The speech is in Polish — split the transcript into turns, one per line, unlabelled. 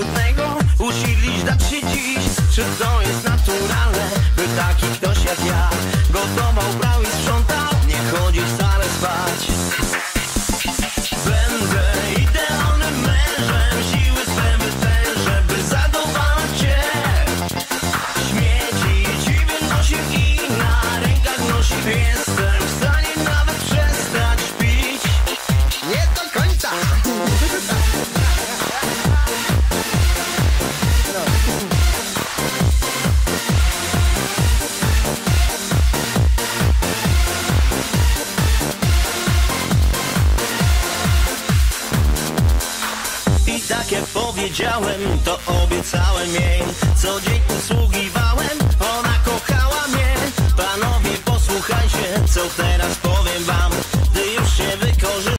cudnego dać się dziś Czy to jest naturalne By taki ktoś jak ja Tak jak powiedziałem, to obiecałem jej. Co dzień usługiwałem, ona kochała mnie. Panowie posłuchajcie, co teraz powiem wam. Gdy już się wykorzy